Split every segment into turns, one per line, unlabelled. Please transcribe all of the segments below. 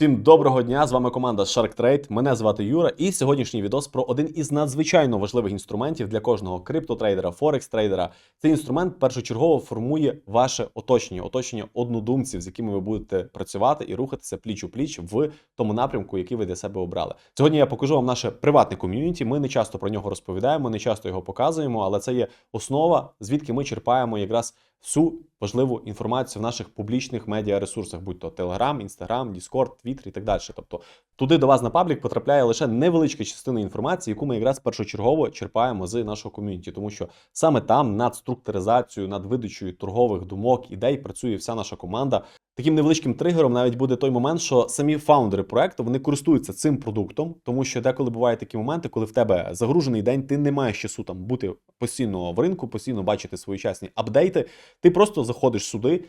Всім доброго дня! З вами команда Shark Trade. Мене звати Юра, і сьогоднішній відос про один із надзвичайно важливих інструментів для кожного криптотрейдера, форекс-трейдера. Цей інструмент першочергово формує ваше оточення, оточення однодумців, з якими ви будете працювати і рухатися пліч у пліч в тому напрямку, який ви для себе обрали. Сьогодні я покажу вам наше приватне ком'юніті. Ми не часто про нього розповідаємо, не часто його показуємо, але це є основа, звідки ми черпаємо якраз всю важливу інформацію в наших публічних медіаресурсах, будь то Telegram, Instagram, Discord, Twitter і так далі. Тобто туди до вас на паблік потрапляє лише невеличка частина інформації, яку ми якраз першочергово черпаємо з нашого ком'юніті, тому що саме там над структуризацією, над видачею торгових думок, ідей працює вся наша команда. Таким невеличким тригером навіть буде той момент, що самі фаундери проекту вони користуються цим продуктом, тому що деколи бувають такі моменти, коли в тебе загружений день, ти не маєш часу там бути постійно в ринку, постійно бачити своєчасні апдейти. Ти просто заходиш сюди,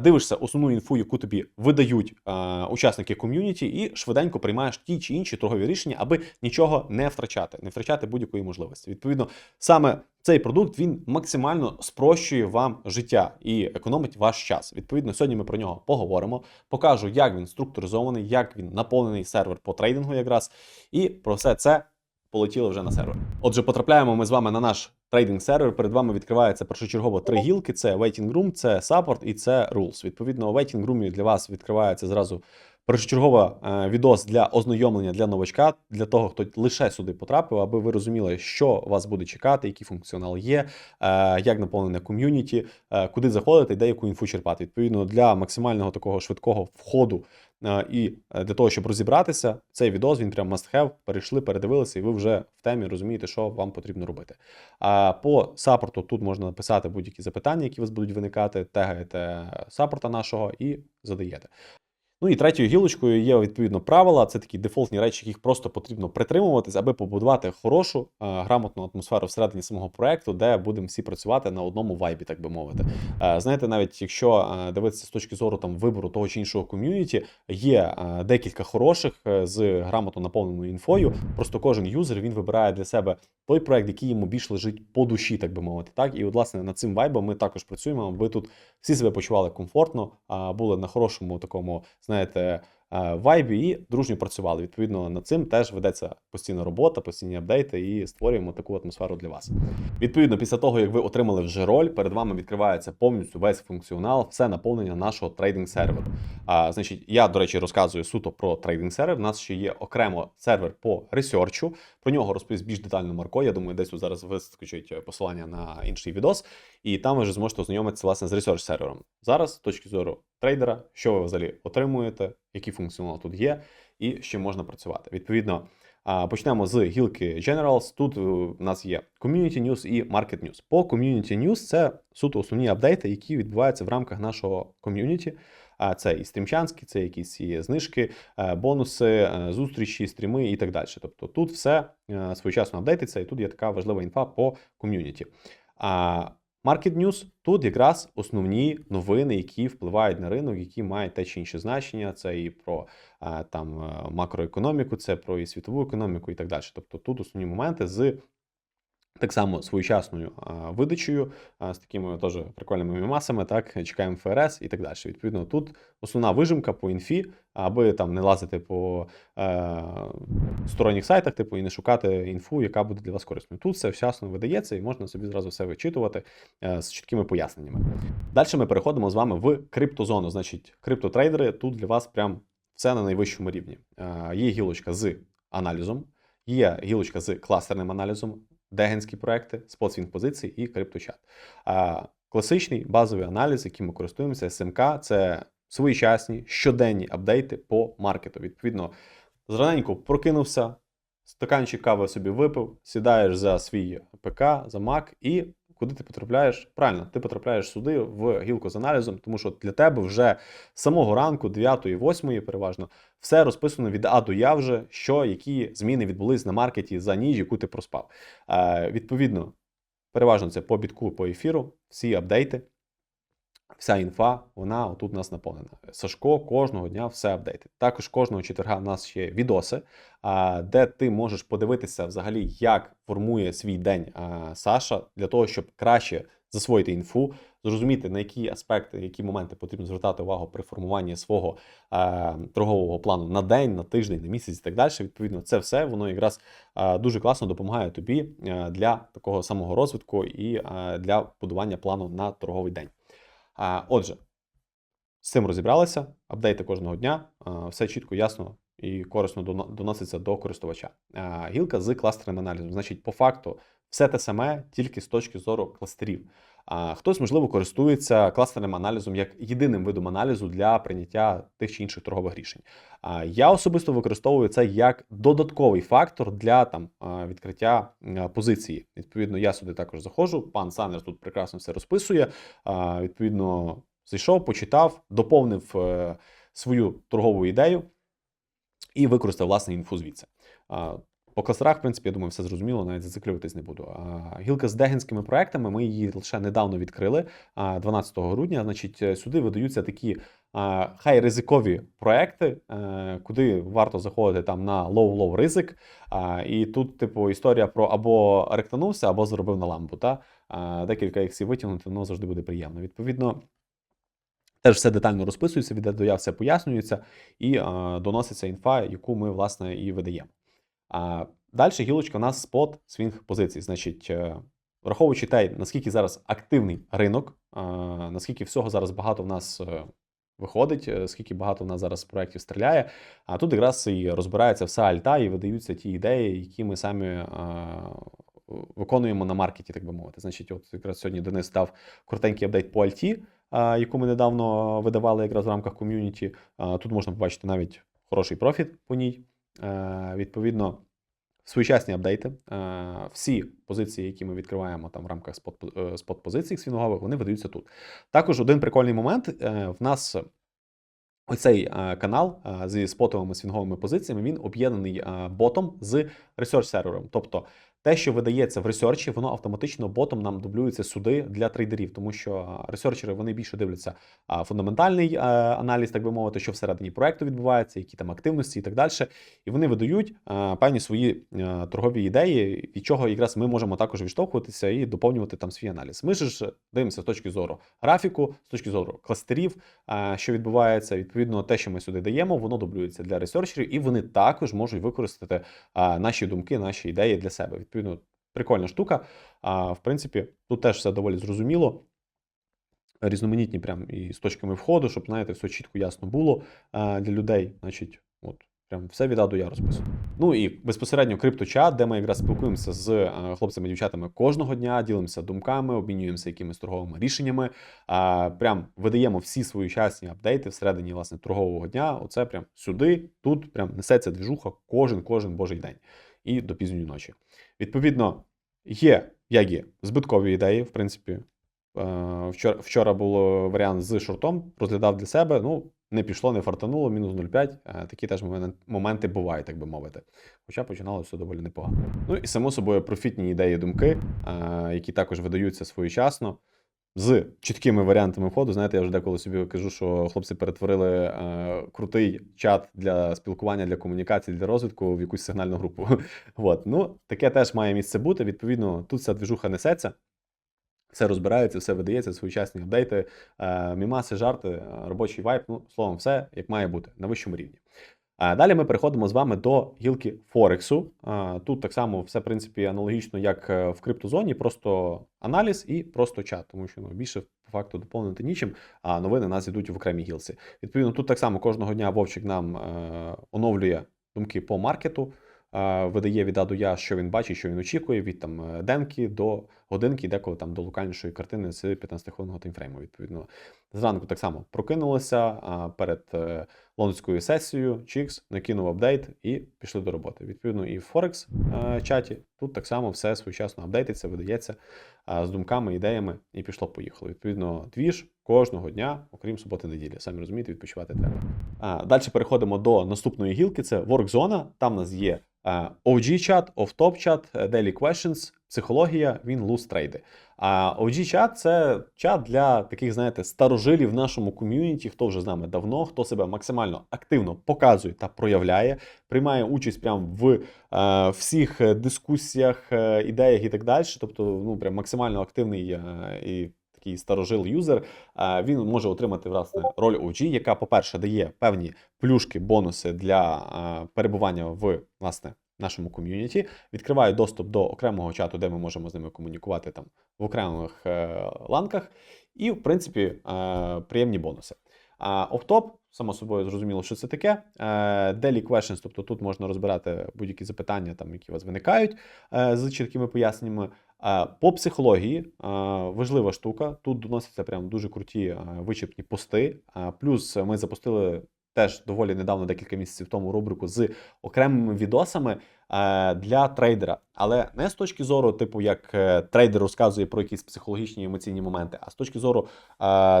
дивишся основну інфу, яку тобі видають е, учасники ком'юніті, і швиденько приймаєш ті чи інші торгові рішення, аби нічого не втрачати, не втрачати будь-якої можливості. Відповідно, саме цей продукт він максимально спрощує вам життя і економить ваш час. Відповідно, сьогодні ми про нього поговоримо. Покажу, як він структуризований, як він наповнений сервер по трейдингу, якраз і про все це полетіло вже на сервер. Отже, потрапляємо ми з вами на наш трейдинг сервер. Перед вами відкривається першочергово три гілки: це Waiting Room, це Support і це Rules. Відповідно, в Waiting Room для вас відкривається зразу. Першочергово е, відос для ознайомлення для новачка, для того, хто лише сюди потрапив, аби ви розуміли, що вас буде чекати, який функціонал є, е, як наповнене ком'юніті, е, куди заходити, де яку інфу черпати. Відповідно, для максимального такого швидкого входу і е, для того, щоб розібратися, цей відос він прям must have, перейшли, передивилися, і ви вже в темі розумієте, що вам потрібно робити. А по саппорту тут можна написати будь-які запитання, які у вас будуть виникати, тегаєте саппорта нашого і задаєте. Ну і третьою гілочкою є відповідно правила. Це такі дефолтні речі, яких просто потрібно притримуватись, аби побудувати хорошу, е, грамотну атмосферу всередині самого проекту, де будемо всі працювати на одному вайбі, так би мовити. Е, знаєте, навіть якщо е, дивитися з точки зору там вибору того чи іншого ком'юніті, є декілька хороших з грамотно наповненою інфою. Просто кожен юзер він вибирає для себе той проект, який йому більш лежить по душі, так би мовити. Так, і от, власне над цим вайбом ми також працюємо. аби тут всі себе почували комфортно, були на хорошому такому, знаєте. е, Вайбі і дружньо працювали. Відповідно, над цим теж ведеться постійна робота, постійні апдейти і створюємо таку атмосферу для вас. Відповідно, після того, як ви отримали вже роль, перед вами відкривається повністю весь функціонал, все наповнення нашого трейдинг серверу. А, значить, я, до речі, розказую суто про трейдинг сервер. У нас ще є окремо сервер по ресерчу. Про нього розповість більш детально Марко. Я думаю, десь зараз вискочить посилання на інший відос, і там ви вже зможете ознайомитися власне з ресерч сервером. Зараз, з точки зору трейдера, що ви взагалі отримуєте, який функціонал тут є, і чим можна працювати. Відповідно. Почнемо з гілки Generals. Тут е, у нас є Community News і Market News. По Community News це суто основні апдейти, які відбуваються в рамках нашого ком'юніті. Це і стрімчанські, це якісь і знижки, е, бонуси, е, зустрічі, стріми і так далі. Тобто тут все е, своєчасно апдейтиться, і тут є така важлива інфа по ком'юніті. Market News тут якраз основні новини, які впливають на ринок, які мають те чи інше значення. Це і про е, там е, макроекономіку, це про і світову економіку, і так далі. Тобто тут основні моменти з так само своєчасною видачею, а, з такими теж прикольними мемасами, так, чекаємо ФРС і так далі. Відповідно, тут основна вижимка по інфі, аби там не лазити по е, сторонніх сайтах, типу, і не шукати інфу, яка буде для вас корисною. Тут все вчасно видається, і можна собі зразу все вичитувати е, з чіткими поясненнями. Далі ми переходимо з вами в криптозону. Значить, криптотрейдери тут для вас прям все на найвищому рівні. Е, є гілочка з аналізом, є гілочка з кластерним аналізом дегенські проекти, спотсвінг-позиції і крипточат. Класичний базовий аналіз, яким ми користуємося, СМК це своєчасні щоденні апдейти по маркету. Відповідно, зраненько прокинувся, стаканчик кави собі випив, сідаєш за свій ПК, за Mac і. Куди ти потрапляєш? Правильно, ти потрапляєш сюди в гілку з аналізом, тому що для тебе вже з самого ранку, 9-8 переважно, все розписано від А до Я вже, що які зміни відбулись на маркеті за ніч, яку ти проспав. Е, відповідно, переважно це по бітку, по ефіру, всі апдейти, вся інфа, вона отут у нас наповнена. Сашко кожного дня все апдейти. Також кожного четверга в нас ще відоси, де ти можеш подивитися взагалі, як формує свій день Саша, для того, щоб краще засвоїти інфу, зрозуміти, на які аспекти, які моменти потрібно звертати увагу при формуванні свого торгового плану на день, на тиждень, на місяць і так далі. Відповідно, це все воно якраз дуже класно допомагає тобі е, для такого самого розвитку і для будування плану на торговий день. Отже, з цим розібралися. Апдейти кожного дня, все чітко, ясно і корисно доноситься до користувача. Гілка з кластерним аналізом. Значить, по факту, все те саме, тільки з точки зору кластерів. А хтось, можливо, користується кластерним аналізом як єдиним видом аналізу для прийняття тих чи інших торгових рішень. А я особисто використовую це як додатковий фактор для там відкриття позиції. Відповідно, я сюди також заходжу. Пан Сандерс тут прекрасно все розписує. А, Відповідно, зайшов, почитав, доповнив е, свою торгову ідею і використав власне інфу звідси. А, По кластерах, в принципі, я думаю, все зрозуміло, навіть зациклюватись не буду. А, Гілка з дегенськими проектами. Ми її лише недавно відкрили, 12 грудня. Значить, е, сюди видаються такі а, хай ризикові проекти, е, куди варто заходити там на low-low ризик. А, І тут, типу, історія про або ректанувся, або заробив на лампу. Та? А, Декілька іксів витягнути, воно завжди буде приємно. Відповідно. Теж все детально розписується, від все пояснюється і а, доноситься інфа, яку ми власне і видаємо. А далі гілочка у нас спот свінг позицій. Значить, е, враховуючи те, наскільки зараз активний ринок, наскільки всього зараз багато в нас е, виходить, е, скільки багато в нас зараз проєктів стріляє. А тут якраз і розбирається вся альта, і видаються ті ідеї, які ми самі виконуємо на маркеті, так би мовити. Значить, от якраз сьогодні Денис дав коротенький апдейт по альті, яку ми недавно видавали якраз в рамках ком'юніті. Тут можна побачити навіть хороший профіт по ній. Е, Відповідно, Сучасні апдейти. Е, Всі позиції, які ми відкриваємо там в рамках е, спот-позицій свінгових, вони видаються тут. Також один прикольний момент. В нас Оцей канал зі спотовими свінговими позиціями він об'єднаний ботом з ресерч сервером. Тобто те, що видається в ресерчі, воно автоматично ботом нам дублюється сюди для трейдерів, тому що ресерчери вони більше дивляться фундаментальний е, аналіз, так би мовити, що всередині проекту відбувається, які там активності і так далі. І вони видають е, певні свої е, торгові ідеї, від чого якраз ми можемо також відштовхуватися і доповнювати там свій аналіз. Ми ж дивимося з точки зору графіку, з точки зору кластерів, е, що відбувається. Відповідно, те, що ми сюди даємо, воно дублюється для ресерчерів, і вони також можуть використати е, наші думки, наші ідеї для себе. Відповідно, прикольна штука. А в принципі, тут теж все доволі зрозуміло. Різноманітні прям і з точками входу, щоб знаєте, все чітко ясно було для людей. Значить, от прям все від А до Я розписано. Ну і безпосередньо крипточат, де ми якраз спілкуємося з е, хлопцями і дівчатами кожного дня, ділимося думками, обмінюємося якимись торговими рішеннями. Прям видаємо всі свої часні апдейти всередині власне торгового дня. Оце прям сюди, тут прям несеться двіжуха кожен, кожен божий день і до пізньої ночі. Відповідно, є, як є, збиткові ідеї, в принципі. Е, Вчора, вчора було варіант з шортом, розглядав для себе. Ну, не пішло, не фартануло, мінус 0,5. Е, Такі теж моменти бувають, так би мовити. Хоча починало все доволі непогано. Ну і само собою профітні ідеї, думки, е, які також видаються своєчасно. З чіткими варіантами входу, знаєте, я вже деколи собі кажу, що хлопці перетворили е, крутий чат для спілкування, для комунікації, для розвитку в якусь сигнальну групу. От. Ну, таке теж має місце бути. Відповідно, тут вся двіжуха несеться. Все розбирається, все видається, своєчасні апдейти, е, мімаси, жарти, е, робочий вайп. Ну, словом, все як має бути на вищому рівні. Далі ми переходимо з вами до гілки Форексу. Тут так само все, в принципі, аналогічно, як е, в криптозоні, просто аналіз і просто чат, тому що ну, більше по факту доповнити нічим, а новини нас йдуть в окремій гілці. Відповідно, тут так само кожного дня Вовчик нам е, оновлює думки по маркету, видає від А до Я, що він бачить, що він очікує, від там е, денки до годинки, деколи там до локальнішої картини з 15-хвилинного таймфрейму. Відповідно, зранку так само прокинулися перед е, лондонською сесією, Чікс накинув апдейт і пішли до роботи. Відповідно, і в Форекс е, чаті тут так само все своєчасно апдейтиться, видається з думками, ідеями, і пішло поїхало. Відповідно, двіж кожного дня, окрім суботи неділі. Самі розумієте, відпочивати треба. Далі переходимо до наступної гілки. Це WorkZone. Там у нас є OG-чат, е, Daily Questions, психологія, він луз трейди. А OG-чат це чат для таких, знаєте, старожилів в нашому ком'юніті, хто вже з нами давно, хто себе максимально активно показує та проявляє, приймає участь прямо в е, всіх дискусіях, е, ідеях і так далі. Тобто, ну прям максимально активний е, і такий такий старожил юзер, е, він може отримати власне роль OG, яка, по-перше, дає певні плюшки, бонуси для е, перебування в власне нашому ком'юніті, відкриває доступ до окремого чату, де ми можемо з ними комунікувати там в окремих е, ланках, і, в принципі, е, приємні бонуси. А офтоп, само собою, зрозуміло, що це таке. Е, Daily questions, тобто тут можна розбирати будь-які запитання, там, які у вас виникають е, з чіткими поясненнями. По психології е, важлива штука. Тут доносяться прям дуже круті вичерпні пости. Плюс ми запустили теж доволі недавно, декілька місяців тому, рубрику з окремими відосами е, для трейдера. Але не з точки зору, типу, як е, трейдер розказує про якісь психологічні і емоційні моменти, а з точки зору е,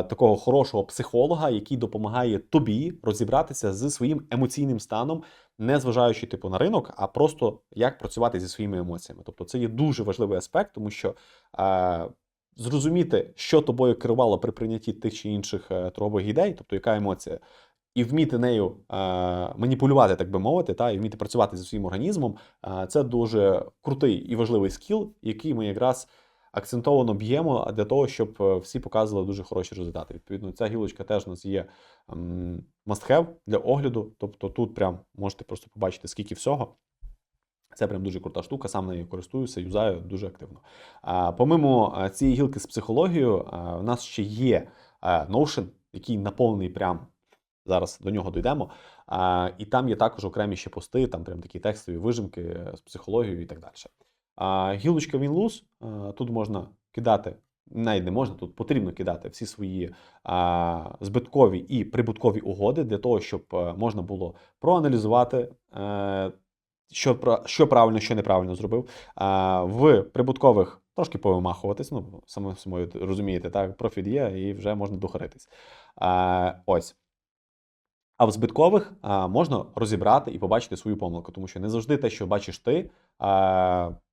такого хорошого психолога, який допомагає тобі розібратися з своїм емоційним станом, не зважаючи типу на ринок, а просто як працювати зі своїми емоціями. Тобто, це є дуже важливий аспект, тому що. Е, Зрозуміти, що тобою керувало при прийнятті тих чи інших е, торгових ідей, тобто яка емоція, і вміти нею е, маніпулювати, так би мовити, та і вміти працювати зі своїм організмом, е, це дуже крутий і важливий скіл, який ми якраз акцентовано б'ємо для того, щоб е, всі показували дуже хороші результати. Відповідно, ця гілочка теж у нас є must-have для огляду. Тобто тут прям можете просто побачити, скільки всього. Це прям дуже крута штука, сам нею користуюся, юзаю дуже активно. Помимо цієї гілки з психологією, в нас ще є Notion, який наповнений прям зараз до нього дійдемо. А, і там є також окремі ще пости, там прям такі текстові вижимки з психологією і так далі. А, гілочка Winlose, а, тут можна кидати. Навіть не можна, тут потрібно кидати всі свої а, збиткові і прибуткові угоди для того, щоб е, можна було проаналізувати, е, що, що правильно, що неправильно зробив. А, в прибуткових трошки повимахуватись, ну, саме собою розумієте, так, профіт є і вже можна дохаритись. А, ось. А в збиткових можна розібрати і побачити свою помилку, тому що не завжди те, що бачиш ти,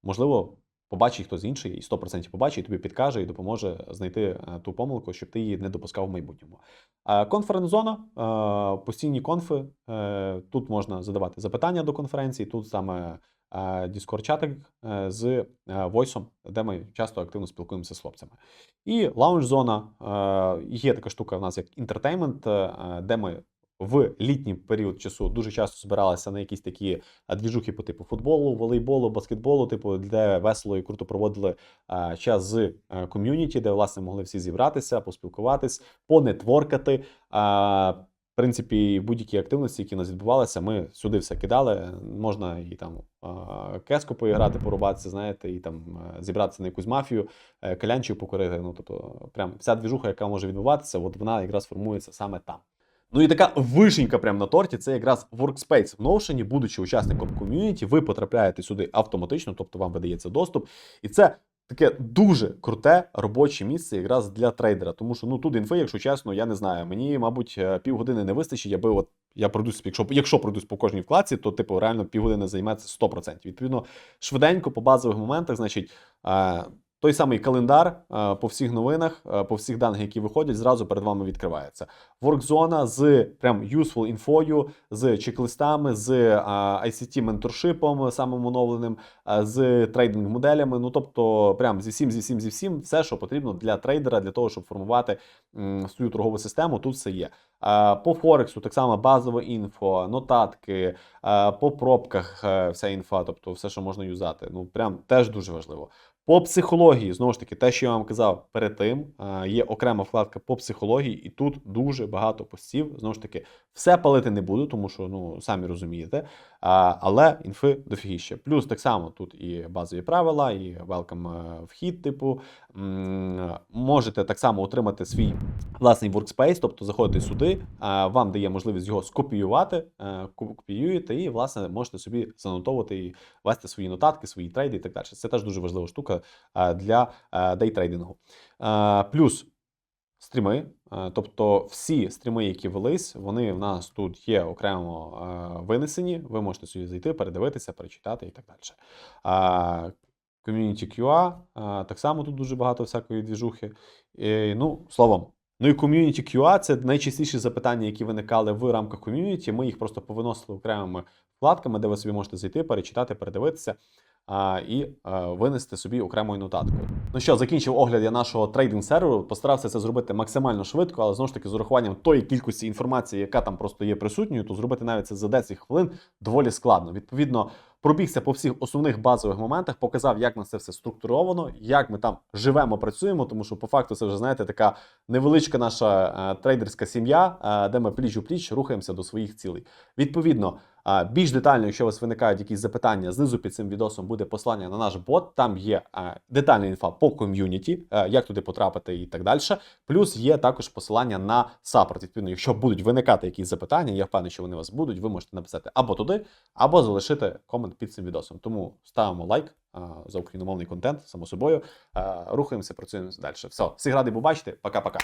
можливо, побачить хтось інший і 100% побачить, і тобі підкаже і допоможе знайти е, ту помилку, щоб ти її не допускав в майбутньому. Конференц-зона, постійні конфи. е, Тут можна задавати запитання до конференції, тут саме Discord-чатик е, з войсом, де ми часто активно спілкуємося з хлопцями. І лаунж-зона є така штука в нас як інтертеймент, де ми в літній період часу дуже часто збиралися на якісь такі двіжухи по типу футболу, волейболу, баскетболу, типу, де весело і круто проводили а, час з е, ком'юніті, де власне могли всі зібратися, поспілкуватись, понетворкати. А, в принципі, будь-які активності, які у нас відбувалися, ми сюди все кидали. Можна і там кеску поіграти, порубатися, знаєте, і там е, зібратися на якусь мафію, е, калянчів покорити. Ну тобто, прям вся двіжуха, яка може відбуватися, от вона якраз формується саме там. Ну і така вишенька прямо на торті це якраз Workspace в Notion, будучи учасником ком'юніті, ви потрапляєте сюди автоматично, тобто вам видається доступ. І це таке дуже круте робоче місце якраз для трейдера. Тому що ну тут інфи, якщо чесно, я не знаю. Мені, мабуть, е, півгодини не вистачить, аби от я пройдусь, якщо, якщо пройдусь по кожній вкладці, то типу реально півгодини займеться 100%. Відповідно, швиденько по базових моментах, значить. Той самий календар е, по всіх новинах, е, по всіх даних, які виходять, зразу перед вами відкривається. Воркзона з прям useful інфою, з чек-листами, з е, ICT менторшипом самим оновленим, з трейдинг моделями. Ну тобто, прям зі всім, зі всім, зі всім, все, що потрібно для трейдера, для того, щоб формувати свою торгову систему. Тут все є. По Форексу так само базове інфо, нотатки, по пробках вся інфа, тобто все, що можна юзати. Ну прям теж дуже важливо. По психології, знову ж таки, те, що я вам казав перед тим, е, є окрема вкладка по психології, і тут дуже багато постів. Знову ж таки, все палити не буду, тому що ну самі розумієте. Але інфи дофігіще. Плюс так само тут і базові правила, і велкам вхід, типу. Можете так само отримати свій власний workspace, тобто заходите сюди, вам дає можливість його скопіювати, е, копіюєте, і власне можете собі занотовувати і вести свої нотатки, свої трейди і так далі. Це теж дуже важлива штука е, для е, дейтрейдингу. Е, Плюс стріми. Тобто всі стріми, які велись, вони в нас тут є окремо винесені. Ви можете собі зайти, передивитися, перечитати і так далі. Community QA, так само тут дуже багато всякої двіжухи. І, ну, словом. Ну і Community QA – це найчастіші запитання, які виникали в рамках ком'юніті. Ми їх просто повиносили окремими вкладками, де ви собі можете зайти, перечитати, передивитися. І а, винести собі окремою нотаткою. Ну що, закінчив огляд я нашого трейдинг серверу. Постарався це зробити максимально швидко, але знову ж таки з урахуванням тої кількості інформації, яка там просто є присутньою, то зробити навіть це за 10 хвилин доволі складно. Відповідно, пробігся по всіх основних базових моментах, показав, як на це все структуровано, як ми там живемо, працюємо, тому що по факту це вже знаєте така невеличка наша е, трейдерська сім'я, е, де ми пліч у пліч рухаємося до своїх цілей. Відповідно, е, більш детально, якщо у вас виникають якісь запитання, знизу під цим відосом буде послання на наш бот. Там є детальна інфа по ком'юніті, е, як туди потрапити і так далі. Плюс є також посилання на саппорт. Відповідно, якщо будуть виникати якісь запитання, я впевнений, що вони у вас будуть. Ви можете написати або туди, або залишити комент під цим відосом. Тому ставимо лайк е, за україномовний контент, само собою. Е, Рухаємося, працюємо далі. Все, всіх радий побачити. Пока-пока.